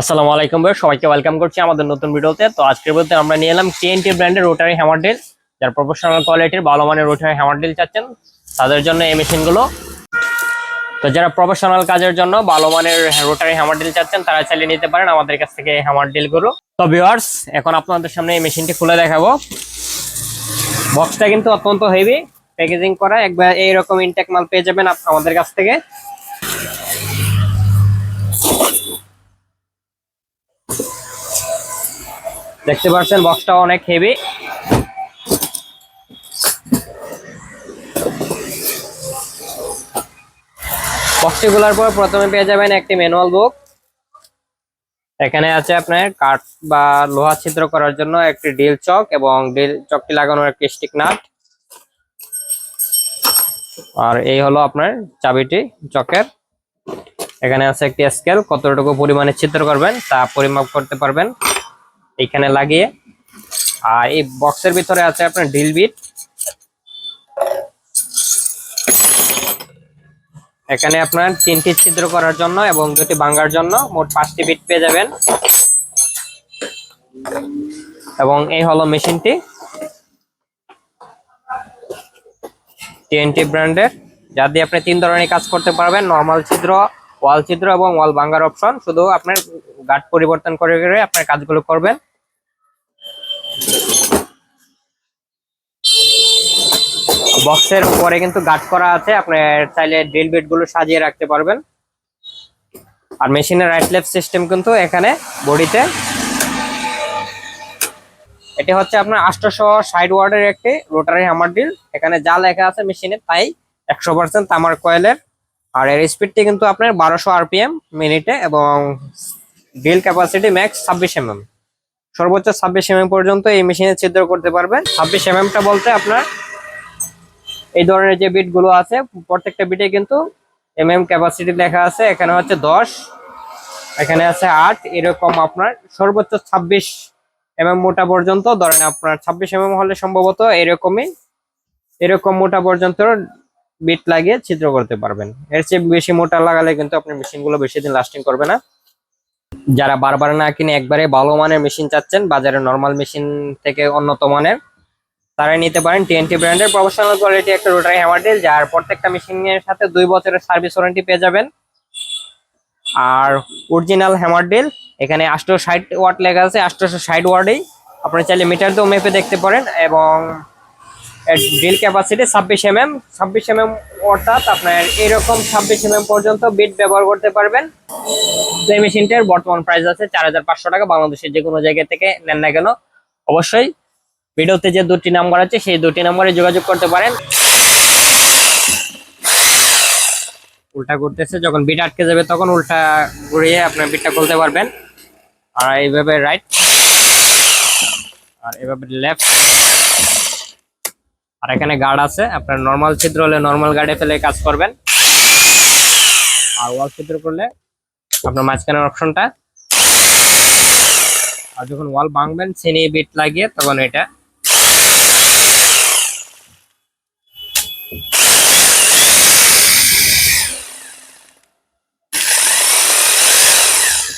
আসসালামু আলাইকুম ভাই, সবাইকে ওয়েলকাম করছি আমাদের নতুন ভিডিওতে। তো আজকের ভিডিওতে আমরা নিয়ে এলাম টিএনটি ব্র্যান্ডের রোটারি হ্যামার ড্রিল যারা প্রফেশনাল কোয়ালিটির ভালো মানের রোটারি হ্যামার ড্রিল চাচ্ছেন। তাদের জন্য এই মেশিনগুলো। তো যারা প্রফেশনাল কাজের জন্য ভালো মানের রোটারি হ্যামার ড্রিল চাচ্ছেন, তারা চালিয়ে নিতে পারেন আমাদের কাছ থেকে হ্যামার ড্রিলগুলো তো ভিউয়ার্স এখন আপনাদের সামনে এই মেশিনটি খুলে দেখাবো। বক্সটা কিন্তু অত্যন্ত হেভি প্যাকেজিং করা, একবার এইরকম ইনটেক মাল পেয়ে যাবেন আমাদের কাছ থেকে। দেখতে পাচ্ছেন বক্সটা অনেক হেভি বক্সটি খোলার পর প্রথমে পেয়ে যাবেন একটি ম্যানুয়াল বুক এখানে আছে আপনার কাঠ বা লোহা ছিদ্র করার জন্য একটি ডিল চক এবং ডিল চকটি লাগানোর একটি স্টিক নাট আর এই হলো আপনার চাবিটি, চকের। এখানে আছে একটি স্কেল কতটুকু পরিমাণে ছিদ্র করবেন তা পরিমাপ করতে পারবেন। এইখানে লাগিয়ে, আর এই বক্সের ভিতরে আছে আপনার ড্রিল বিট। এখানে আপনার তিনটি ছিদ্র করার জন্য এবং দুটি ভাঙার জন্য মোট পাঁচটি বিট পেয়ে যাবেন। এবং এই হলো মেশিনটি। টিএনটি ব্র্যান্ডের। যা দিয়ে আপনি তিন ধরনের কাজ করতে পারবেন। নর্মাল ছিদ্র, ওয়াল ছিদ্র এবং ওয়াল ভাঙার অপশন। শুধু আপনার গার্ড পরিবর্তন করে করে আপনার কাজগুলো করবেন। বক্সের উপরে কিন্তু গার্ড করা আছে। আপনি চাইলে ড্রিল বিটগুলো সাজিয়ে রাখতে পারবেন। আর মেশিনের রাইট লেফট সিস্টেম কিন্তু এখানে বডিতে এটি হচ্ছে আপনার আটশোশো ষাট ওয়ার্ডের একটি রোটারি হামার ড্রিল এখানে যা লেখা আছে মেশিনে তাই একশো পার্সেন্ট তামার কয়েলের আর এর স্পিডটি কিন্তু আপনার বারোশো আরপিএম মিনিটে এবং ড্রিল ক্যাপাসিটি ম্যাক্স ছাব্বিশ এমএম সর্বোচ্চ ছাব্বিশ এমএম পর্যন্ত এই মেশিনে ছিদ্র করতে পারবেন। ছাব্বিশ এমএমটা বলতে আপনার এই ধরনের যে বিটগুলো আছে, প্রত্যেকটা বিটে কিন্তু এমএম ক্যাপাসিটি লেখা আছে। এখানে হচ্ছে দশ, এখানে আছে আট, এরকম আপনার সর্বোচ্চ ছাব্বিশ এমএম মোটা পর্যন্ত, ধরেন আপনার ছাব্বিশ এমএম হলে সম্ভবত এরকমই, এরকম মোটা পর্যন্ত বিট লাগিয়ে ছিদ্র করতে পারবেন। এর চেয়ে বেশি মোটা লাগালে কিন্তু আপনার মেশিনগুলো বেশি দিন লাস্টিং করবে না। যারা বারবার না কিনে একবারে ভালো মানের মেশিন চাচ্ছেন, বাজারে নর্মাল মেশিন থেকে উন্নত মানের তারা নিতে পারেন টিএনটি ব্র্যান্ডের প্রফেশনাল কোয়ালিটি একটা রোটারি হ্যামার ড্রিল যার প্রত্যেকটা মেশিনের সাথে দুই বছরের সার্ভিস ওয়ারেন্টি পেয়ে যাবেন। আর অরিজিনাল হ্যামার ড্রিল এখানে আটশো ষাট ওয়াট লেখা আছে আটশোশো ষাট ওয়ার্ডেই আপনি চাইলে মিটার দিয়েও মেপে দেখতে পারেন এবং ড্রিল ক্যাপাসিটি ছাব্বিশ এমএম ছাব্বিশ এম এম অর্থাৎ আপনার এরকম ছাব্বিশ এমএম পর্যন্ত বিট ব্যবহার করতে পারবেন। এই মেশিনটার বর্তমান প্রাইস আছে চার হাজার পাঁচশো টাকা। বাংলাদেশের যে কোনো জায়গা থেকে নেন না কেন, অবশ্যই ভিডিওতে যে দুটি নাম্বার আছে, সেই দুটি নাম্বারে যোগাযোগ করতে পারেন। উল্টা করতেছে যখন বিট আটকে যাবে তখন উল্টা ঘুরিয়ে আপনার বিটটা খুলতে পারবেন। আর এইভাবে রাইট আর এভাবে লেফট আর এখানে গার্ড আছে, আপনার নর্মাল ছিদ্র হলে নর্মাল গার্ডে ফেলে কাজ করবেন। আর ওয়াল ছিদ্র করলে আপনার মাঝখানের অপশনটা আর যখন ওয়াল ভাঙবেন, সিনি বিট লাগিয়ে তখন এটা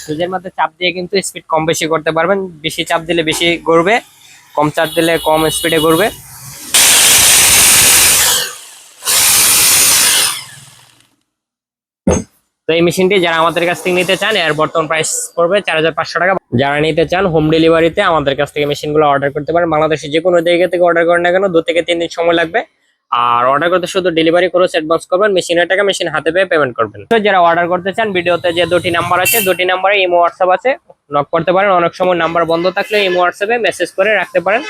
সুইচের মধ্যে চাপ দিয়ে কিন্তু স্পিড কম বেশি করতে পারবেন। বেশি চাপ দিলে বেশি ঘুরবে কম চাপ দিলে কম স্পিডে ঘুরবে তো এই মেশিনটি যারা আমাদের কাছ থেকে নিতে চান, এর বর্তমান প্রাইস পড়বে চার হাজার পাঁচশো টাকা। যারা নিতে চান হোম ডেলিভারিতে আমাদের কাছ থেকে মেশিনগুলো অর্ডার করতে পারেন। বাংলাদেশের যে কোনো জায়গা থেকে অর্ডার করেন না কেন, দু থেকে তিন দিন সময় লাগবে। আর অর্ডার করতে শুধু ডেলিভারি করে অ্যাডভান্স করবেন মেশিনের টাকা মেশিন হাতে পেয়ে পেমেন্ট করবেন। তো যারা অর্ডার করতে চান, ভিডিওতে যে দুটি নাম্বার আছে, দুটি নাম্বারে ইমো হোয়াটসঅ্যাপ আছে নক করতে পারেন। অনেক সময় নাম্বার বন্ধ থাকলে ইমো হোয়াটসঅ্যাপে মেসেজ করে রাখতে পারেন।